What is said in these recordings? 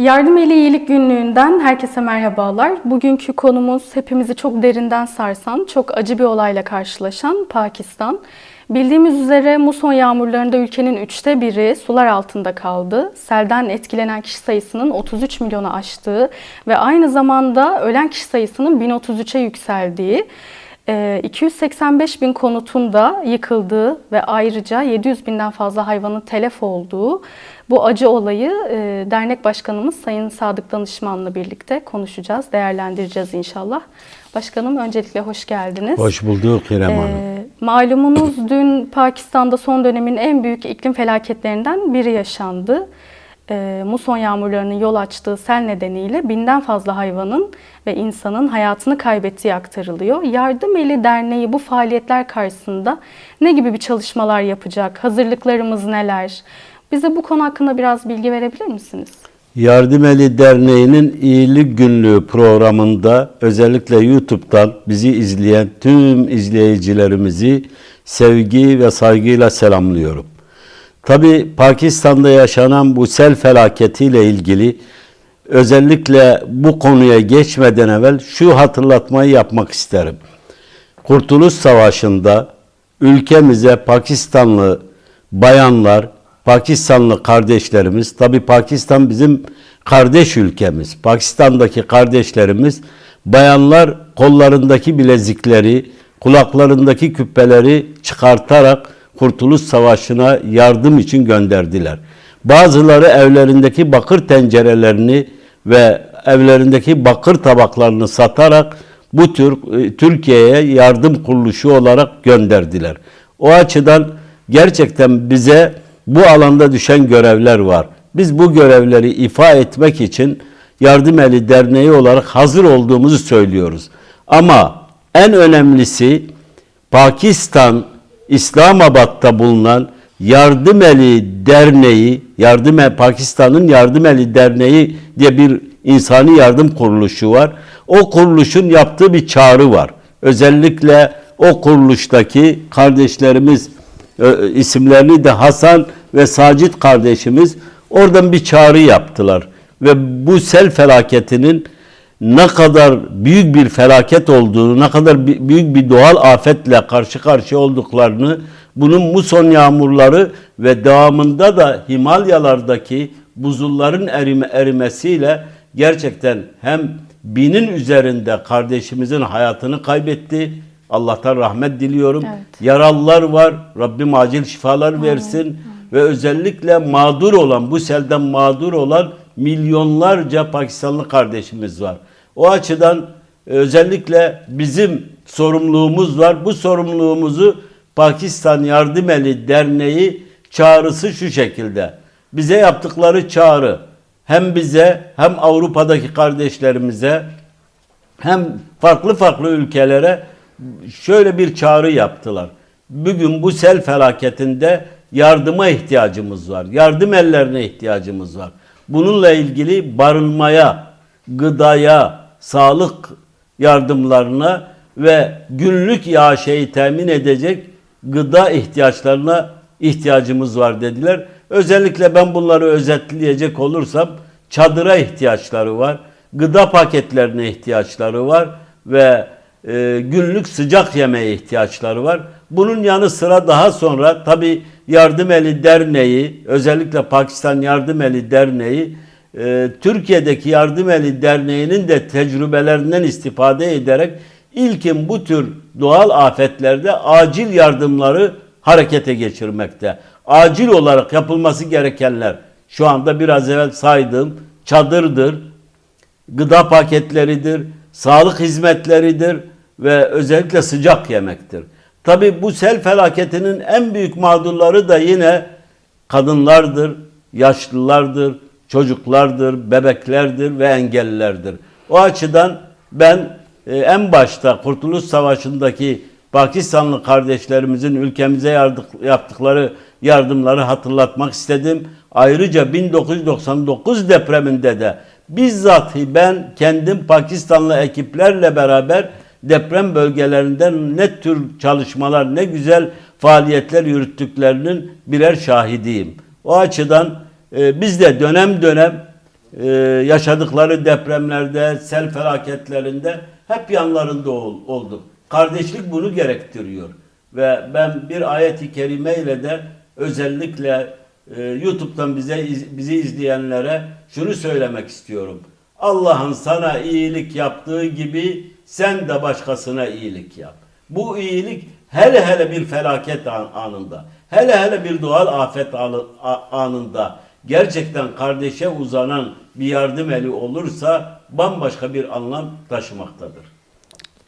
Yardım Eli İyilik Günlüğü'nden herkese merhabalar. Bugünkü konumuz hepimizi çok derinden sarsan, çok acı bir olayla karşılaşan Pakistan. Bildiğimiz üzere muson yağmurlarında ülkenin üçte biri sular altında kaldı. Selden etkilenen kişi sayısının 33 milyonu aştığı ve aynı zamanda ölen kişi sayısının 1033'e yükseldiği, e, 285 bin konutun da yıkıldığı ve ayrıca 700 binden fazla hayvanın telef olduğu bu acı olayı e, dernek başkanımız Sayın Sadık Danışman'la birlikte konuşacağız, değerlendireceğiz inşallah. Başkanım öncelikle hoş geldiniz. Hoş bulduk İrem Hanım. Ee, malumunuz dün Pakistan'da son dönemin en büyük iklim felaketlerinden biri yaşandı. Ee, muson yağmurlarının yol açtığı sel nedeniyle binden fazla hayvanın ve insanın hayatını kaybettiği aktarılıyor. Yardım Eli Derneği bu faaliyetler karşısında ne gibi bir çalışmalar yapacak? Hazırlıklarımız neler? Bize bu konu hakkında biraz bilgi verebilir misiniz? Yardım Derneği'nin İyilik Günlüğü programında özellikle YouTube'dan bizi izleyen tüm izleyicilerimizi sevgi ve saygıyla selamlıyorum. Tabi Pakistan'da yaşanan bu sel felaketiyle ilgili özellikle bu konuya geçmeden evvel şu hatırlatmayı yapmak isterim. Kurtuluş Savaşı'nda ülkemize Pakistanlı bayanlar, Pakistanlı kardeşlerimiz, tabi Pakistan bizim kardeş ülkemiz. Pakistan'daki kardeşlerimiz, bayanlar kollarındaki bilezikleri, kulaklarındaki küpeleri çıkartarak Kurtuluş Savaşı'na yardım için gönderdiler. Bazıları evlerindeki bakır tencerelerini ve evlerindeki bakır tabaklarını satarak bu tür e, Türkiye'ye yardım kuruluşu olarak gönderdiler. O açıdan gerçekten bize bu alanda düşen görevler var. Biz bu görevleri ifa etmek için Yardım Eli Derneği olarak hazır olduğumuzu söylüyoruz. Ama en önemlisi Pakistan İslamabad'da bulunan Yardım Eli Derneği, Yardım El Pakistan'ın Yardım Eli Derneği diye bir insani yardım kuruluşu var. O kuruluşun yaptığı bir çağrı var. Özellikle o kuruluştaki kardeşlerimiz e, isimlerini de Hasan ve Sacit kardeşimiz oradan bir çağrı yaptılar. Ve bu sel felaketinin ne kadar büyük bir felaket olduğunu, ne kadar büyük bir doğal afetle karşı karşıya olduklarını, bunun muson yağmurları ve devamında da Himalyalardaki buzulların erime, erimesiyle gerçekten hem binin üzerinde kardeşimizin hayatını kaybetti. Allah'tan rahmet diliyorum. Evet. Yaralılar var. Rabbim acil şifalar versin. Ve özellikle mağdur olan, bu selden mağdur olan milyonlarca Pakistanlı kardeşimiz var. O açıdan e, özellikle bizim sorumluluğumuz var. Bu sorumluluğumuzu Pakistan Yardım Eli Derneği çağrısı şu şekilde. Bize yaptıkları çağrı hem bize hem Avrupa'daki kardeşlerimize hem farklı farklı ülkelere şöyle bir çağrı yaptılar. Bugün bu sel felaketinde yardıma ihtiyacımız var. Yardım ellerine ihtiyacımız var. Bununla ilgili barınmaya, gıdaya, sağlık yardımlarına ve günlük yaşayı temin edecek gıda ihtiyaçlarına ihtiyacımız var dediler. Özellikle ben bunları özetleyecek olursam çadıra ihtiyaçları var, gıda paketlerine ihtiyaçları var ve e, günlük sıcak yemeğe ihtiyaçları var. Bunun yanı sıra daha sonra tabi Yardım Eli Derneği, özellikle Pakistan Yardım Eli Derneği, e, Türkiye'deki Yardım Eli Derneği'nin de tecrübelerinden istifade ederek ilkin bu tür doğal afetlerde acil yardımları harekete geçirmekte. Acil olarak yapılması gerekenler şu anda biraz evvel saydığım çadırdır, gıda paketleridir, sağlık hizmetleridir ve özellikle sıcak yemektir. Tabi bu sel felaketinin en büyük mağdurları da yine kadınlardır, yaşlılardır, çocuklardır, bebeklerdir ve engellilerdir. O açıdan ben e, en başta Kurtuluş Savaşı'ndaki Pakistanlı kardeşlerimizin ülkemize yaptıkları yardımları hatırlatmak istedim. Ayrıca 1999 depreminde de bizzat ben kendim Pakistanlı ekiplerle beraber deprem bölgelerinden ne tür çalışmalar, ne güzel faaliyetler yürüttüklerinin birer şahidiyim. O açıdan e, biz de dönem dönem e, yaşadıkları depremlerde, sel felaketlerinde hep yanlarında ol, olduk. Kardeşlik bunu gerektiriyor. Ve ben bir ayet-i kerime ile de özellikle e, YouTube'dan bize iz- bizi izleyenlere şunu söylemek istiyorum. Allah'ın sana iyilik yaptığı gibi sen de başkasına iyilik yap. Bu iyilik hele hele bir felaket an- anında, hele hele bir doğal afet anında gerçekten kardeşe uzanan bir yardım eli olursa bambaşka bir anlam taşımaktadır.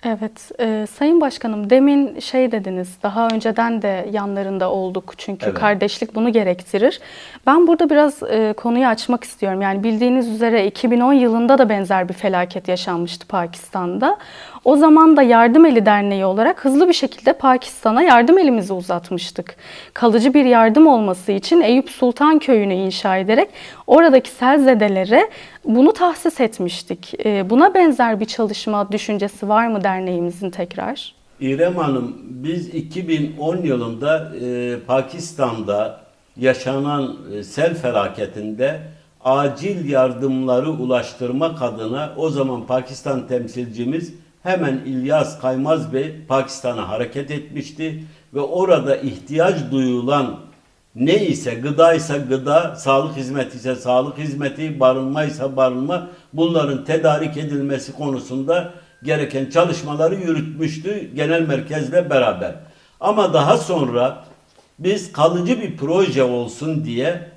Evet, e, Sayın Başkanım demin şey dediniz, daha önceden de yanlarında olduk çünkü Evet. kardeşlik bunu gerektirir. Ben burada biraz e, konuyu açmak istiyorum. Yani bildiğiniz üzere 2010 yılında da benzer bir felaket yaşanmıştı Pakistan'da. O zaman da Yardım Eli Derneği olarak hızlı bir şekilde Pakistan'a yardım elimizi uzatmıştık. Kalıcı bir yardım olması için Eyüp Sultan Köyü'nü inşa ederek oradaki selzedelere bunu tahsis etmiştik. E, Buna benzer bir çalışma düşüncesi var mı derneğimizin tekrar? İrem Hanım biz 2010 yılında e, Pakistan'da yaşanan e, sel felaketinde acil yardımları ulaştırmak adına o zaman Pakistan temsilcimiz hemen İlyas Kaymaz Bey Pakistan'a hareket etmişti ve orada ihtiyaç duyulan ne ise gıda ise gıda, sağlık hizmeti ise sağlık hizmeti, barınma ise barınma bunların tedarik edilmesi konusunda gereken çalışmaları yürütmüştü genel merkezle beraber. Ama daha sonra biz kalıcı bir proje olsun diye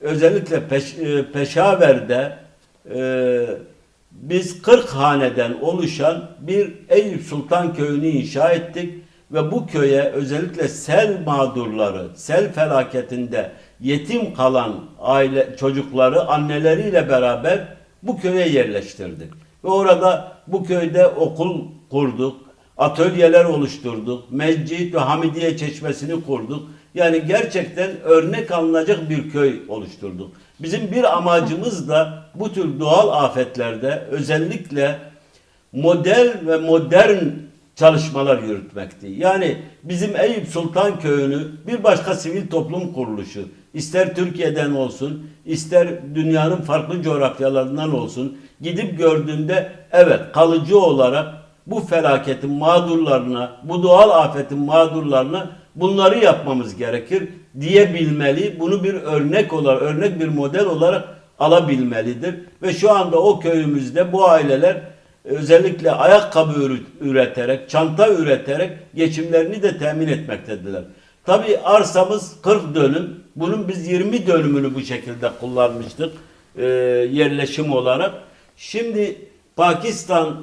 özellikle Peş, e, Peşaver'de e, biz 40 haneden oluşan bir Eyüp Sultan Köyü'nü inşa ettik ve bu köye özellikle sel mağdurları, sel felaketinde yetim kalan aile çocukları anneleriyle beraber bu köye yerleştirdik. Ve orada bu köyde okul kurduk, atölyeler oluşturduk, Mescid ve Hamidiye Çeşmesi'ni kurduk. Yani gerçekten örnek alınacak bir köy oluşturduk. Bizim bir amacımız da bu tür doğal afetlerde özellikle model ve modern çalışmalar yürütmekti. Yani bizim Eyüp Sultan Köyü'nü bir başka sivil toplum kuruluşu, ister Türkiye'den olsun, ister dünyanın farklı coğrafyalarından olsun, gidip gördüğünde evet kalıcı olarak bu felaketin mağdurlarına, bu doğal afetin mağdurlarına bunları yapmamız gerekir diyebilmeli. Bunu bir örnek olarak, örnek bir model olarak alabilmelidir. Ve şu anda o köyümüzde bu aileler özellikle ayakkabı üreterek, çanta üreterek geçimlerini de temin etmektedirler. Tabi arsamız 40 dönüm. Bunun biz 20 dönümünü bu şekilde kullanmıştık e, yerleşim olarak. Şimdi Pakistan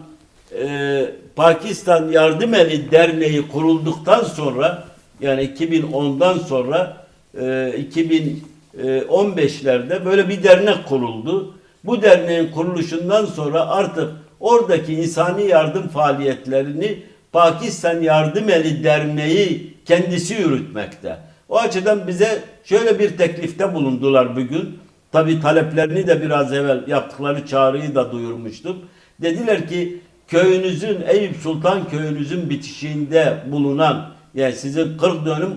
e, Pakistan Yardım Eli Derneği kurulduktan sonra yani 2010'dan sonra e, 2015'lerde böyle bir dernek kuruldu. Bu derneğin kuruluşundan sonra artık oradaki insani yardım faaliyetlerini Pakistan Yardım Eli Derneği kendisi yürütmekte. O açıdan bize şöyle bir teklifte bulundular bugün. Tabi taleplerini de biraz evvel yaptıkları çağrıyı da duyurmuştum. Dediler ki köyünüzün Eyüp Sultan köyünüzün bitişiğinde bulunan yani sizin 40 dönüm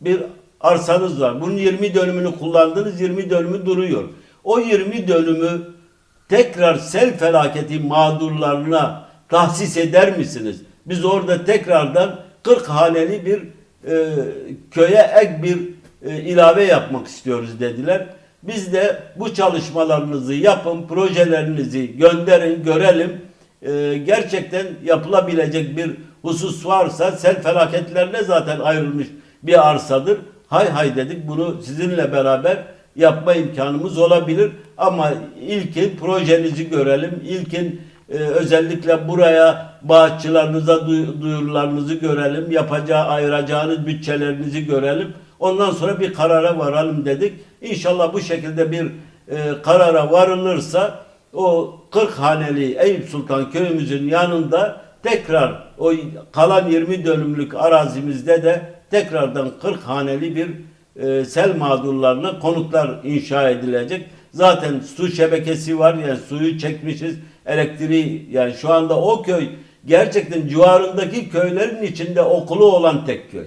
bir arsanız var. Bunun 20 dönümünü kullandınız 20 dönümü duruyor. O 20 dönümü tekrar sel felaketi mağdurlarına tahsis eder misiniz? Biz orada tekrardan 40 haneli bir e, köye ek bir e, ilave yapmak istiyoruz dediler. Biz de bu çalışmalarınızı yapın, projelerinizi gönderin, görelim. E, gerçekten yapılabilecek bir husus varsa sel felaketlerine zaten ayrılmış bir arsadır. Hay hay dedik bunu sizinle beraber yapma imkanımız olabilir. Ama ilkin projenizi görelim. İlkin e, özellikle buraya bağışçılarınıza duy- duyurularınızı görelim. Yapacağı, ayıracağınız bütçelerinizi görelim. Ondan sonra bir karara varalım dedik. İnşallah bu şekilde bir e, karara varılırsa o 40 haneli Eyüp Sultan köyümüzün yanında tekrar o kalan 20 dönümlük arazimizde de tekrardan 40 haneli bir e, sel mağdurlarına konutlar inşa edilecek. Zaten su şebekesi var yani suyu çekmişiz. Elektriği yani şu anda o köy gerçekten civarındaki köylerin içinde okulu olan tek köy.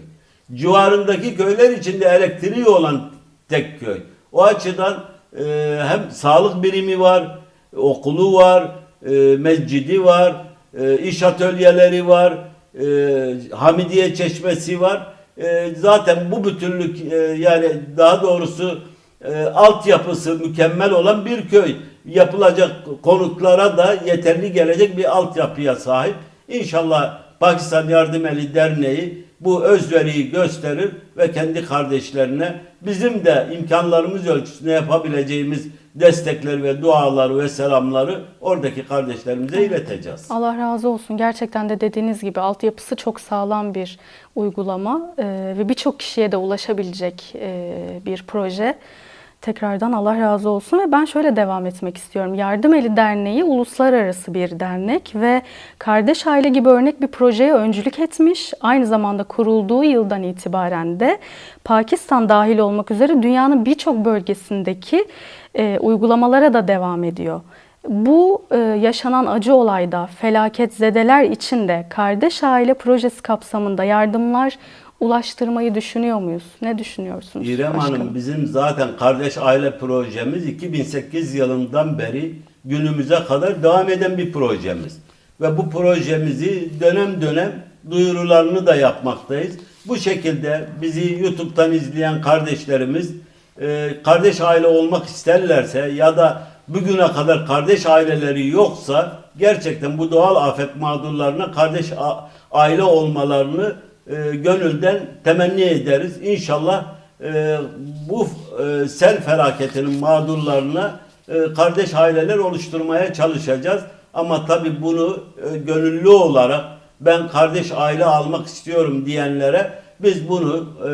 Civarındaki köyler içinde elektriği olan tek köy. O açıdan e, hem sağlık birimi var, okulu var, e, mescidi var, e, iş atölyeleri var, e, Hamidiye Çeşmesi var. E, zaten bu bütünlük e, yani daha doğrusu e, altyapısı mükemmel olan bir köy. Yapılacak konutlara da yeterli gelecek bir altyapıya sahip. İnşallah Pakistan Yardım Eli Derneği bu özveriyi gösterir ve kendi kardeşlerine bizim de imkanlarımız ölçüsünde yapabileceğimiz destekler ve duaları ve selamları oradaki kardeşlerimize ileteceğiz. Allah razı olsun. Gerçekten de dediğiniz gibi altyapısı çok sağlam bir uygulama ve birçok kişiye de ulaşabilecek bir proje. Tekrardan Allah razı olsun ve ben şöyle devam etmek istiyorum. Yardım Eli Derneği uluslararası bir dernek ve Kardeş Aile gibi örnek bir projeye öncülük etmiş. Aynı zamanda kurulduğu yıldan itibaren de Pakistan dahil olmak üzere dünyanın birçok bölgesindeki e, uygulamalara da devam ediyor. Bu e, yaşanan acı olayda felaket zedeler için de kardeş aile projesi kapsamında yardımlar ulaştırmayı düşünüyor muyuz? Ne düşünüyorsunuz? İrem başkanım? Hanım bizim zaten kardeş aile projemiz 2008 yılından beri günümüze kadar devam eden bir projemiz. Ve bu projemizi dönem dönem duyurularını da yapmaktayız. Bu şekilde bizi YouTube'dan izleyen kardeşlerimiz e, kardeş aile olmak isterlerse ya da bugüne kadar kardeş aileleri yoksa gerçekten bu doğal afet mağdurlarına kardeş aile olmalarını e, gönülden temenni ederiz. İnşallah e, bu e, sel felaketinin mağdurlarına e, kardeş aileler oluşturmaya çalışacağız. Ama tabii bunu e, gönüllü olarak ben kardeş aile almak istiyorum diyenlere biz bunu e,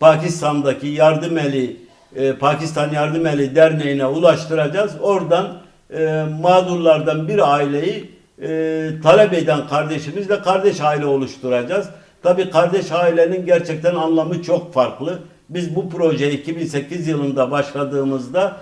Pakistan'daki yardım eli e, Pakistan Yardım Eli Derneği'ne ulaştıracağız. Oradan e, mağdurlardan bir aileyi e, talep eden kardeşimizle kardeş aile oluşturacağız. Tabii kardeş ailenin gerçekten anlamı çok farklı. Biz bu proje 2008 yılında başladığımızda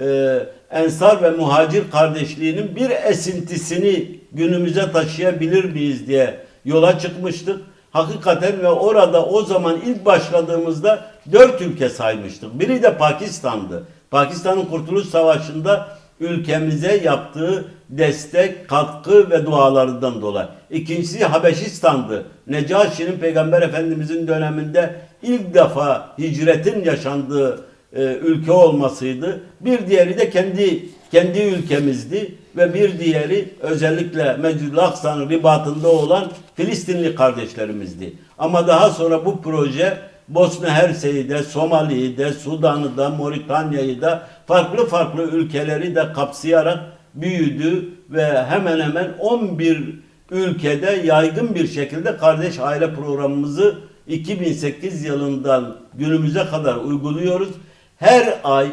e, Ensar ve Muhacir kardeşliğinin bir esintisini günümüze taşıyabilir miyiz diye yola çıkmıştık. Hakikaten ve orada o zaman ilk başladığımızda dört ülke saymıştık. Biri de Pakistan'dı. Pakistan'ın Kurtuluş Savaşı'nda ülkemize yaptığı destek, katkı ve dualarından dolayı. İkincisi Habeşistan'dı. Necaşi'nin Peygamber Efendimizin döneminde ilk defa hicretin yaşandığı e, ülke olmasıydı. Bir diğeri de kendi kendi ülkemizdi ve bir diğeri özellikle Mecid-i Aksa'nın ribatında olan Filistinli kardeşlerimizdi. Ama daha sonra bu proje Bosna Hersey'i de, Somali'yi de, Sudan'ı da, Moritanya'yı da farklı farklı ülkeleri de kapsayarak büyüdü ve hemen hemen 11 ülkede yaygın bir şekilde kardeş aile programımızı 2008 yılından günümüze kadar uyguluyoruz. Her ay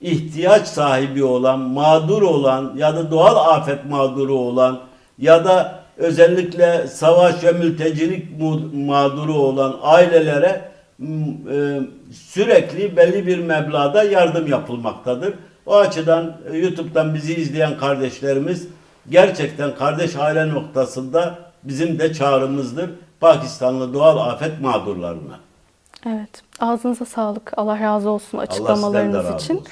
ihtiyaç sahibi olan, mağdur olan ya da doğal afet mağduru olan ya da özellikle savaş ve mültecilik mağduru olan ailelere sürekli belli bir meblağda yardım yapılmaktadır. O açıdan e, YouTube'dan bizi izleyen kardeşlerimiz gerçekten kardeş aile noktasında bizim de çağrımızdır. Pakistanlı doğal afet mağdurlarına. Evet. Ağzınıza sağlık. Allah razı olsun açıklamalarınız razı için. olsun.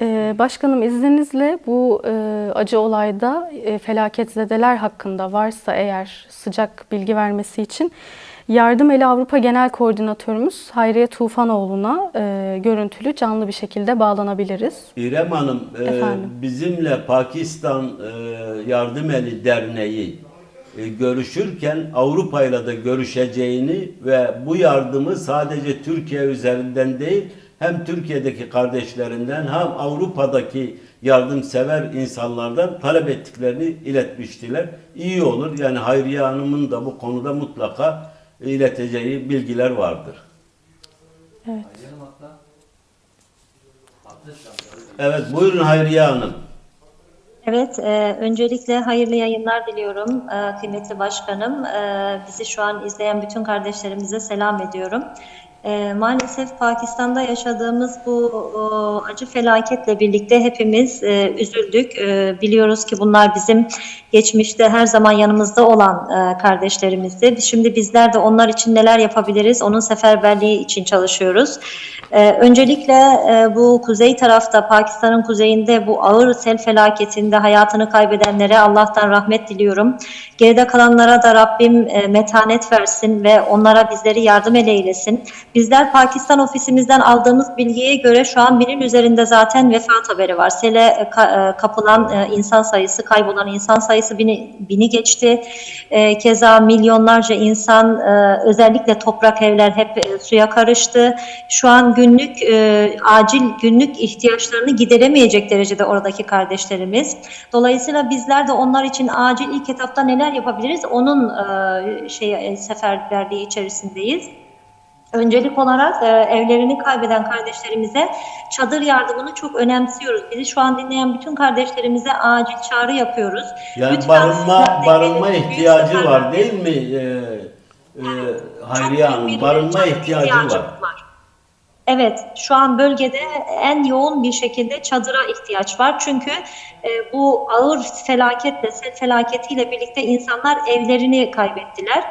Ee, başkanım izninizle bu e, acı olayda e, felaketzedeler hakkında varsa eğer sıcak bilgi vermesi için Yardım Eli Avrupa Genel Koordinatörümüz Hayriye Tufanoğlu'na e, görüntülü canlı bir şekilde bağlanabiliriz. İrem Hanım, e, bizimle Pakistan e, Yardım Eli Derneği e, görüşürken Avrupa ile de görüşeceğini ve bu yardımı sadece Türkiye üzerinden değil, hem Türkiye'deki kardeşlerinden hem Avrupa'daki yardımsever insanlardan talep ettiklerini iletmiştiler. İyi olur. Yani Hayriye Hanım'ın da bu konuda mutlaka ileteceği bilgiler vardır. Evet. Evet, buyurun Hayriye Hanım. Evet, e, öncelikle hayırlı yayınlar diliyorum e, kıymetli başkanım. E, bizi şu an izleyen bütün kardeşlerimize selam ediyorum. E, maalesef Pakistan'da yaşadığımız bu o, acı felaketle birlikte hepimiz e, üzüldük. E, biliyoruz ki bunlar bizim geçmişte her zaman yanımızda olan e, kardeşlerimizdi. Şimdi bizler de onlar için neler yapabiliriz? Onun seferberliği için çalışıyoruz. E, öncelikle e, bu kuzey tarafta, Pakistan'ın kuzeyinde bu ağır sel felaketinde hayatını kaybedenlere Allah'tan rahmet diliyorum. Geride kalanlara da Rabbim e, metanet versin ve onlara bizleri yardım ele eylesin. Bizler Pakistan ofisimizden aldığımız bilgiye göre şu an binin üzerinde zaten vefat haberi var. Sele e, e, kapılan e, insan sayısı, kaybolan insan sayısı bini, bini geçti. Keza milyonlarca insan özellikle toprak evler hep suya karıştı. Şu an günlük acil günlük ihtiyaçlarını gideremeyecek derecede oradaki kardeşlerimiz. Dolayısıyla bizler de onlar için acil ilk etapta neler yapabiliriz? Onun şey seferberliği içerisindeyiz. Öncelik olarak e, evlerini kaybeden kardeşlerimize çadır yardımını çok önemsiyoruz. Bizi şu an dinleyen bütün kardeşlerimize acil çağrı yapıyoruz. Yani Lütfen barınma barınma gelin, büyük ihtiyacı var değil mi? Ee, e, Hayriye Hanım barınma ihtiyacı ihtiyacı var. Evet, şu an bölgede en yoğun bir şekilde çadıra ihtiyaç var. Çünkü e, bu ağır felaketle, sel felaketiyle birlikte insanlar evlerini kaybettiler.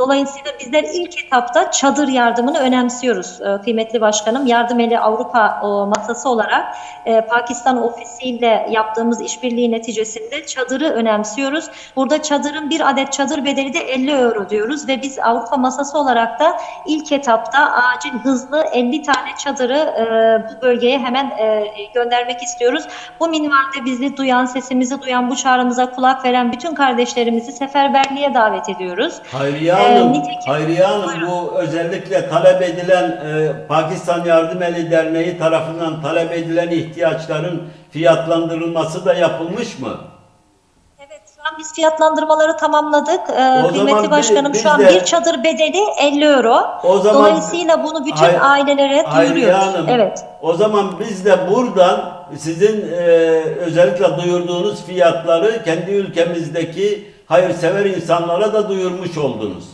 Dolayısıyla bizler ilk etapta çadır yardımını önemsiyoruz e, kıymetli başkanım. Yardım Eli Avrupa masası olarak e, Pakistan ofisiyle yaptığımız işbirliği neticesinde çadırı önemsiyoruz. Burada çadırın bir adet çadır bedeli de 50 euro diyoruz ve biz Avrupa masası olarak da ilk etapta acil hızlı 50 tane çadırı e, bu bölgeye hemen göndermek istiyoruz. Bu minvalde bizi duyan, sesimizi duyan, bu çağrımıza kulak veren bütün kardeşlerimizi seferberliğe davet ediyoruz. Hayriye Hanım, nitekim- Hayriye Hanım Buyurun. bu özellikle talep edilen e, Pakistan Yardım Eli Derneği tarafından talep edilen ihtiyaçların fiyatlandırılması da yapılmış mı? Evet, şu an biz fiyatlandırmaları tamamladık. Ee, O zaman kıymetli bi- başkanım biz şu an de- bir çadır bedeli 50 euro. O zaman Dolayısıyla bunu bütün Hay- ailelere Hayriye duyuruyoruz. Hanım, Evet. o zaman biz de buradan sizin e, özellikle duyurduğunuz fiyatları kendi ülkemizdeki hayırsever insanlara da duyurmuş oldunuz.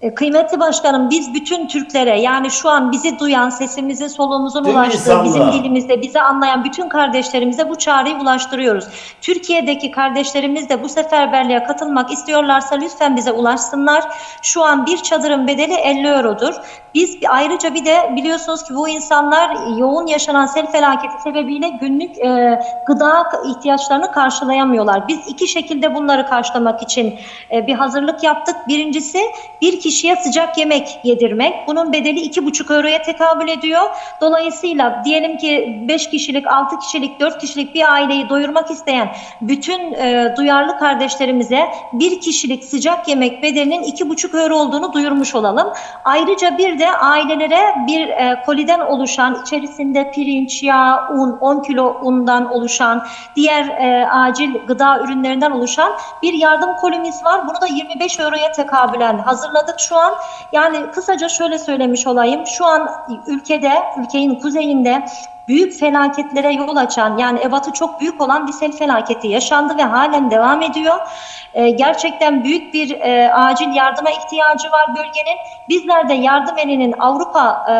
E, Kıymetli başkanım biz bütün Türklere yani şu an bizi duyan sesimizi soluğumuzun Tüm ulaştığı insanlığa. bizim dilimizde bizi anlayan bütün kardeşlerimize bu çağrıyı ulaştırıyoruz. Türkiye'deki kardeşlerimiz de bu seferberliğe katılmak istiyorlarsa lütfen bize ulaşsınlar. Şu an bir çadırın bedeli 50 eurodur. Biz ayrıca bir de biliyorsunuz ki bu insanlar yoğun yaşanan sel felaketi sebebiyle günlük e, gıda ihtiyaçlarını karşılayamıyorlar. Biz iki şekilde bunları karşılamak için e, bir hazırlık yaptık. Birincisi bir kişiye sıcak yemek yedirmek. Bunun bedeli iki buçuk euroya tekabül ediyor. Dolayısıyla diyelim ki 5 kişilik, 6 kişilik, 4 kişilik bir aileyi doyurmak isteyen bütün e, duyarlı kardeşlerimize bir kişilik sıcak yemek bedelinin iki buçuk euro olduğunu duyurmuş olalım. Ayrıca bir de ailelere bir e, koliden oluşan içerisinde pirinç, yağ, un, 10 kilo undan oluşan diğer e, acil gıda ürünlerinden oluşan bir yardım kolimiz var. Bunu da 25 euroya tekabülen hazırladık şu an. Yani kısaca şöyle söylemiş olayım. Şu an ülkede, ülkenin kuzeyinde büyük felaketlere yol açan yani ebatı çok büyük olan bir sel felaketi yaşandı ve halen devam ediyor. Ee, gerçekten büyük bir e, acil yardıma ihtiyacı var bölgenin. Bizler de yardım elinin Avrupa e,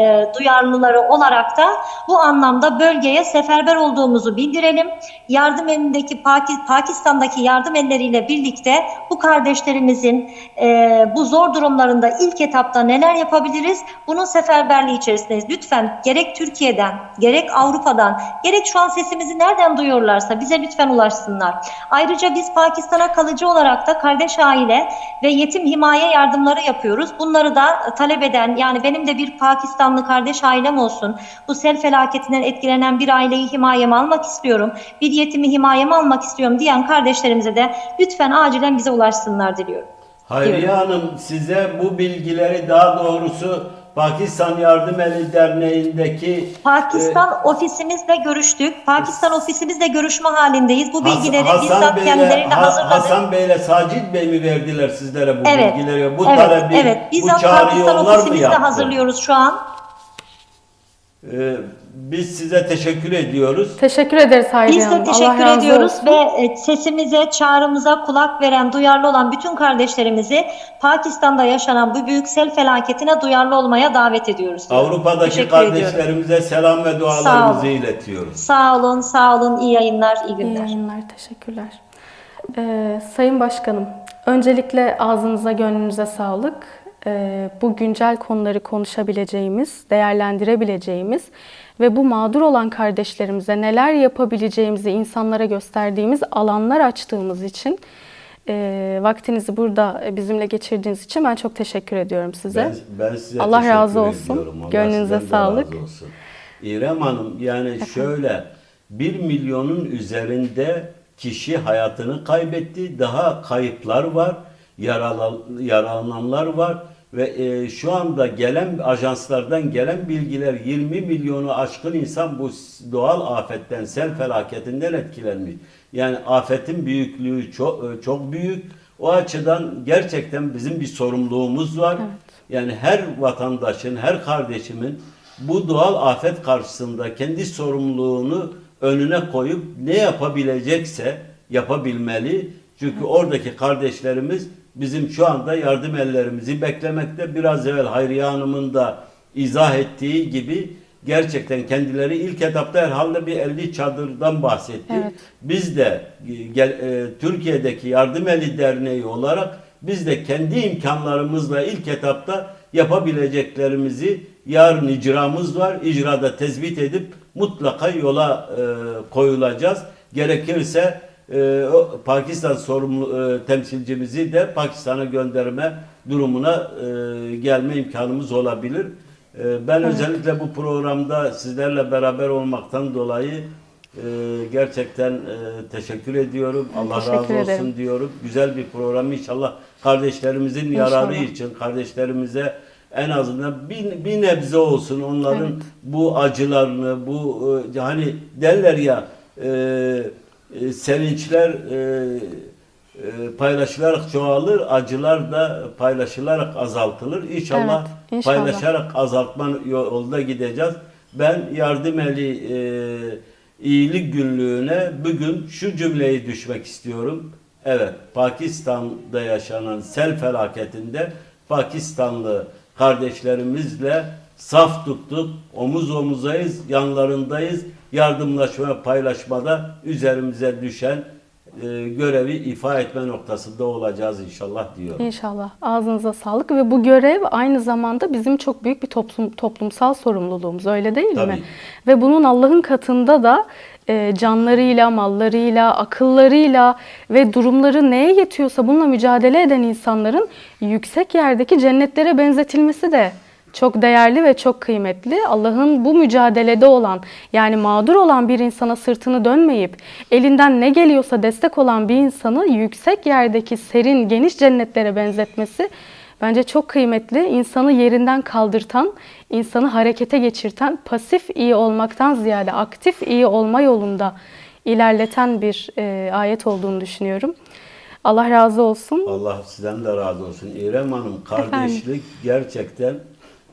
e, duyarlıları olarak da bu anlamda bölgeye seferber olduğumuzu bildirelim. Yardım elindeki Paki- Pakistan'daki yardım elleriyle birlikte bu kardeşlerimizin e, bu zor durumlarında ilk etapta neler yapabiliriz? Bunun seferberliği içerisindeyiz. Lütfen gerek Türkiye'den, gerek Avrupa'dan, gerek şu an sesimizi nereden duyuyorlarsa bize lütfen ulaşsınlar. Ayrıca biz Pakistan'a kalıcı olarak da kardeş aile ve yetim himaye yardımları yapıyoruz. Bunları da talep eden yani benim de bir Pakistanlı kardeş ailem olsun. Bu sel felaketinden etkilenen bir aileyi himayeme almak istiyorum. Bir yetimi himayeme almak istiyorum diyen kardeşlerimize de lütfen acilen bize ulaşsınlar diliyorum. Hayriye. Hanım size bu bilgileri daha doğrusu Pakistan Yardım Eli Derneği'ndeki Pakistan ofisimizle görüştük. Pakistan ofisimizle görüşme halindeyiz. Bu bilgileri Hasan bizzat Bey'le- kendilerine Ha- hazırladık. Hasan Bey'le Sacit Bey mi verdiler sizlere bu Evet, bilgileri? Bu evet, talebi, evet. bu Bizzat çağrıyı Pakistan onlar mı ofisimizle yaptı? hazırlıyoruz şu an. Ee, biz size teşekkür ediyoruz. Teşekkür ederiz Hayriye Biz de Hanım. Allah teşekkür razı ediyoruz olsun. ve e, sesimize, çağrımıza kulak veren, duyarlı olan bütün kardeşlerimizi Pakistan'da yaşanan bu büyük sel felaketine duyarlı olmaya davet ediyoruz. Avrupa'daki Teşekkür ediyorum. kardeşlerimize selam ve Sağ dualarımızı olun. iletiyoruz. Sağ olun, sağ olun. İyi yayınlar, iyi İyi günler. yayınlar, teşekkürler. Ee, Sayın Başkanım, öncelikle ağzınıza, gönlünüze sağlık. Ee, bu güncel konuları konuşabileceğimiz, değerlendirebileceğimiz ve bu mağdur olan kardeşlerimize neler yapabileceğimizi insanlara gösterdiğimiz alanlar açtığımız için e, vaktinizi burada bizimle geçirdiğiniz için ben çok teşekkür ediyorum size. Ben, ben size Allah razı olsun. ediyorum. Allah Gönlünüze sağlık. razı olsun. İrem Hanım yani şöyle 1 milyonun üzerinde kişi hayatını kaybetti. Daha kayıplar var. Yaralan, yaralananlar var. Ve e, şu anda gelen ajanslardan gelen bilgiler 20 milyonu aşkın insan bu doğal afetten, sel felaketinden etkilenmiş. Yani afetin büyüklüğü çok, e, çok büyük. O açıdan gerçekten bizim bir sorumluluğumuz var. Yani her vatandaşın, her kardeşimin bu doğal afet karşısında kendi sorumluluğunu önüne koyup ne yapabilecekse yapabilmeli. Çünkü oradaki kardeşlerimiz bizim şu anda yardım ellerimizi beklemekte. Biraz evvel Hayriye Hanım'ın da izah ettiği gibi gerçekten kendileri ilk etapta herhalde bir 50 çadırdan bahsetti. Evet. Biz de e, gel- e, Türkiye'deki Yardım Eli Derneği olarak biz de kendi imkanlarımızla ilk etapta yapabileceklerimizi yarın icramız var. İcrada tespit edip mutlaka yola e, koyulacağız. Gerekirse e, o Pakistan sorumlu e, temsilcimizi de Pakistan'a gönderme durumuna e, gelme imkanımız olabilir. E, ben özellikle bu programda sizlerle beraber olmaktan dolayı e, gerçekten e, teşekkür ediyorum. Allah teşekkür razı olsun ederim. diyorum. Güzel bir program inşallah kardeşlerimizin yararı İnşallah. için kardeşlerimize en azından bir, bir nebze olsun onların Evet. bu acılarını bu e, hani derler ya e, e, sevinçler e, e, paylaşılarak çoğalır, acılar da paylaşılarak azaltılır. İnşallah, Evet, inşallah. paylaşarak azaltma yolda gideceğiz. Ben yardım eli e, iyilik günlüğüne bugün şu cümleyi düşmek istiyorum. Evet, Pakistan'da yaşanan sel felaketinde Pakistanlı kardeşlerimizle saf tuttuk, omuz omuzayız, yanlarındayız. Yardımlaşma ve paylaşmada üzerimize düşen e, görevi ifa etme noktasında olacağız inşallah diyorum. İnşallah. Ağzınıza sağlık ve bu görev aynı zamanda bizim çok büyük bir toplum, toplumsal sorumluluğumuz öyle değil Tabii. mi? Ve bunun Allah'ın katında da e, canlarıyla, mallarıyla, akıllarıyla ve durumları neye yetiyorsa bununla mücadele eden insanların yüksek yerdeki cennetlere benzetilmesi de çok değerli ve çok kıymetli. Allah'ın bu mücadelede olan yani mağdur olan bir insana sırtını dönmeyip elinden ne geliyorsa destek olan bir insanı yüksek yerdeki serin geniş cennetlere benzetmesi bence çok kıymetli. İnsanı yerinden kaldırtan, insanı harekete geçirten, pasif iyi olmaktan ziyade aktif iyi olma yolunda ilerleten bir e, ayet olduğunu düşünüyorum. Allah razı olsun. Allah sizden de razı olsun. İrem Hanım kardeşlik gerçekten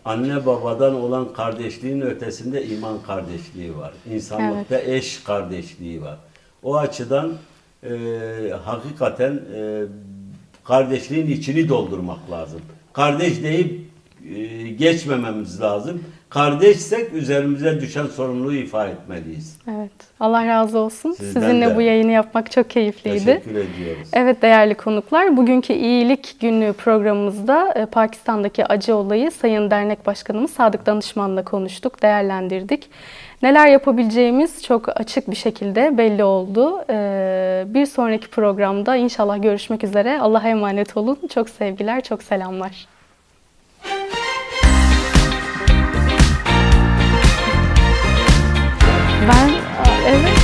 anne babadan olan kardeşliğin ötesinde iman kardeşliği var. İnsanlıkta eş kardeşliği var. O açıdan e, hakikaten e, kardeşliğin içini doldurmak lazım. Kardeş deyip e, geçmememiz lazım. Kardeşsek üzerimize düşen sorumluluğu ifade etmeliyiz. Evet. Allah razı olsun. Sizden Sizinle de. bu yayını yapmak çok keyifliydi. Teşekkür ediyoruz. Evet değerli konuklar, bugünkü iyilik günlüğü programımızda e, Pakistan'daki acı olayı Sayın Dernek Başkanımız Sadık Danışman'la konuştuk, değerlendirdik. Neler yapabileceğimiz çok açık bir şekilde belli oldu. E, Bir sonraki programda inşallah görüşmek üzere. Allah'a emanet olun. Çok sevgiler, çok selamlar. Ben evet.